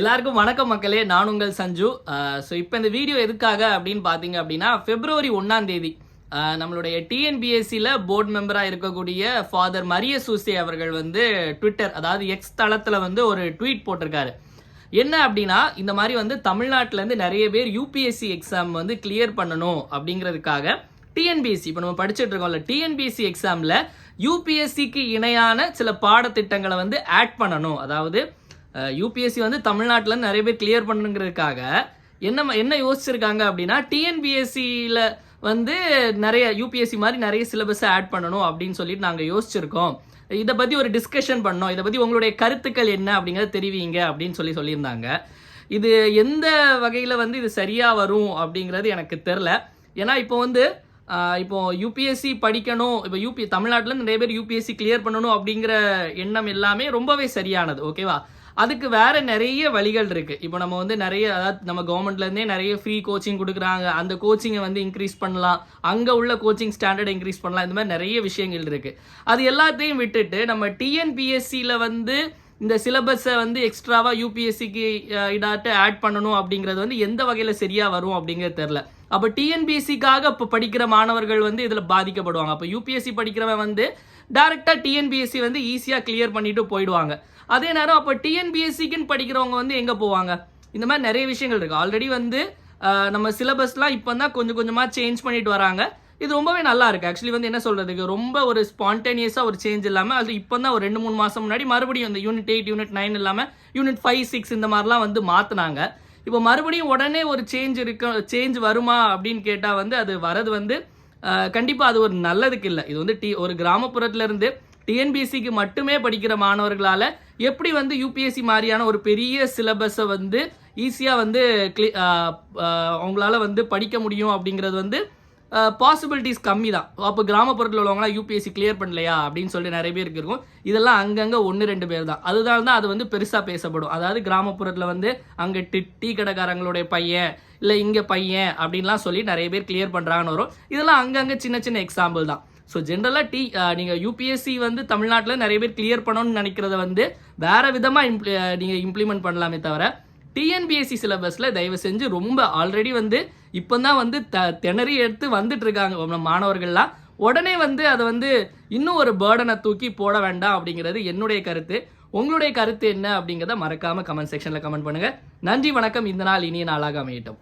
எல்லாருக்கும் வணக்கம் மக்களே நான் உங்கள் சஞ்சு. ஸோ இப்போ இந்த வீடியோ எதுக்காக அப்படின்னு பார்த்தீங்க அப்படின்னா பிப்ரவரி ஒன்றாம் தேதி நம்மளுடைய டிஎன்பிஎஸ்சியில் போர்டு மெம்பராக இருக்கக்கூடிய ஃபாதர் மரிய சூசே அவர்கள் வந்து ட்விட்டர் அதாவது எக்ஸ் தளத்தில் வந்து ஒரு ட்வீட் போட்டிருக்காரு. என்ன அப்படின்னா இந்த மாதிரி வந்து தமிழ்நாட்டிலேருந்து நிறைய பேர் யூபிஎஸ்சி எக்ஸாம் வந்து கிளியர் பண்ணணும் அப்படிங்கிறதுக்காக டிஎன்பிஎஸ்சி இப்போ நம்ம படிச்சுட்டு இருக்கோம்ல டிஎன்பிஎஸ்சி எக்ஸாமில் யூபிஎஸ்சிக்கு இணையான சில பாடத்திட்டங்களை வந்து ஆட் பண்ணணும். அதாவது யூபிஎஸ்சி வந்து தமிழ்நாட்டில் நிறைய பேர் கிளியர் பண்ணணுங்கிறதுக்காக என்ன என்ன யோசிச்சிருக்காங்க அப்படின்னா டிஎன்பிஎஸ்சியில் வந்து நிறைய யூபிஎஸ்சி மாதிரி நிறைய சிலபஸை ஆட் பண்ணணும் அப்படின்னு சொல்லிட்டு நாங்கள் யோசிச்சிருக்கோம். இதை பற்றி ஒரு டிஸ்கஷன் பண்ணோம். இதை பற்றி உங்களுடைய கருத்துக்கள் என்ன அப்படிங்கிறத தெரிவிங்க அப்படின்னு சொல்லி சொல்லியிருந்தாங்க. இது எந்த வகையில் வந்து இது சரியாக வரும் அப்படிங்கிறது எனக்கு தெரில ஏன்னா இப்போ வந்து இப்போ யூபிஎஸ்சி படிக்கணும் இப்போ யூபி தமிழ்நாட்டில் நிறைய பேர் யூபிஎஸ்சி கிளியர் பண்ணணும் அப்படிங்கிற எண்ணம் எல்லாமே ரொம்பவே சரியானது. ஓகேவா அதுக்கு வேற நிறைய வழிகள் இருக்கு. இப்போ நம்ம வந்து நிறைய அதாவது நம்ம கவர்மெண்ட்ல இருந்தே நிறைய ஃப்ரீ கோச்சிங் கொடுக்குறாங்க. அந்த கோச்சிங்கை வந்து இன்க்ரீஸ் பண்ணலாம். அங்க உள்ள கோச்சிங் ஸ்டாண்டர்டை இன்க்ரீஸ் பண்ணலாம். இந்த மாதிரி நிறைய விஷயங்கள் இருக்கு. அது எல்லாத்தையும் விட்டுட்டு நம்ம டிஎன்பிஎஸ்சியில் வந்து இந்த சிலபஸை வந்து எக்ஸ்ட்ராவா யூபிஎஸ்சிக்கு இதாட்டு ஆட் பண்ணணும் அப்படிங்கிறது வந்து எந்த வகையில் சரியா வரும் அப்படிங்கிறது தெரில அப்போ டிஎன்பிஎஸ்சிக்காக இப்போ படிக்கிற மாணவர்கள் வந்து இதில் பாதிக்கப்படுவாங்க. அப்போ யூபிஎஸ்சி படிக்கிறவன் வந்து டேரெக்டாக டிஎன்பிஎஸ்சி வந்து ஈஸியாக கிளியர் பண்ணிட்டு போயிடுவாங்க. அதே நேரம் அப்போ டிஎன்பிஎஸ்சிக்குன்னு படிக்கிறவங்க வந்து எங்கே போவாங்க? இந்த மாதிரி நிறைய விஷயங்கள் இருக்குது ஆல்ரெடி வந்து நம்ம சிலபஸ்லாம் இப்போ தான் கொஞ்சம் கொஞ்சமாக சேஞ்ச் பண்ணிட்டு வராங்க. இது ரொம்பவே நல்லா இருக்குது ஆக்சுவலி வந்து என்ன சொல்கிறதுக்கு ரொம்ப ஒரு ஸ்பான்டேனியஸாக ஒரு சேஞ்ச் இல்லாமல் அது இப்போ தான் ஒரு ரெண்டு மூணு மாதம் முன்னாடி மறுபடியும் இந்த யூனிட் எயிட் யூனிட் நைன் இல்லாமல் யூனிட் ஃபைவ் சிக்ஸ் இந்த மாதிரிலாம் வந்து மாற்றினாங்க இப்போ மறுபடியும் உடனே ஒரு சேஞ்ச் இருக்க சேஞ்ச் வருமா அப்படின்னு கேட்டால் வந்து அது வரது வந்து கண்டிப்பாக அது ஒரு நல்லதுக்கு இல்லை. இது வந்து டி ஒரு கிராமப்புறத்துலேருந்து டிஎன்பிஎஸ்சிக்கு மட்டுமே படிக்கிற மாணவர்களால் எப்படி வந்து யூபிஎஸ்சி மாதிரியான ஒரு பெரிய சிலபஸை வந்து ஈஸியாக வந்து கிளி அவங்களால வந்து படிக்க முடியும் அப்படிங்கிறது வந்து பாசிபிலிட்டிஸ் கம்மி தான் அப்போ கிராமப்புறத்தில் உள்ளவங்களாம் யூபிஎஸ்சி கிளியர் பண்ணலையா? அப்படின்னு சொல்லிட்டு நிறைய பேருக்கு இருக்கும். இதெல்லாம் அங்கங்கே ஒன்று ரெண்டு பேர் தான். அதுதான் தான் அது வந்து பெருசாக பேசப்படும். அதாவது கிராமப்புறத்தில் வந்து அங்கே டி டீ கடைக்காரங்களுடைய பையன் இல்லை இங்கே பையன் அப்படின்லாம் சொல்லி நிறைய பேர் கிளியர் பண்ணுறாங்கன்னு வரும். இதெல்லாம் அங்கங்கே சின்ன சின்ன எக்ஸாம்பிள் தான். ஸோ ஜென்ரலாக டி நீங்கள் யூபிஎஸ்சி வந்து தமிழ்நாட்டில் நிறைய பேர் கிளியர் பண்ணணும்னு நினைக்கிறத வந்து வேறு விதமாக இம்ப்ளி நீங்கள் இம்ப்ளிமெண்ட் பண்ணலாமே தவிர டிஎன்பிஎஸ்சி சிலபஸில் தயவு செஞ்சு ரொம்ப ஆல்ரெடி வந்து இப்போ தான் வந்து த திணறி எடுத்து வந்துட்டு இருக்காங்க மாணவர்கள்லாம். உடனே வந்து அதை வந்து இன்னும் ஒரு பேர்டனை தூக்கி போட வேண்டாம் அப்படிங்கிறது என்னுடைய கருத்து. உங்களுடைய கருத்து என்ன அப்படிங்கிறத மறக்காம கமெண்ட் செக்ஷனில் கமெண்ட் பண்ணுங்கள் நன்றி வணக்கம். இந்த நாள் இனிய நாளாக அமையட்டும்.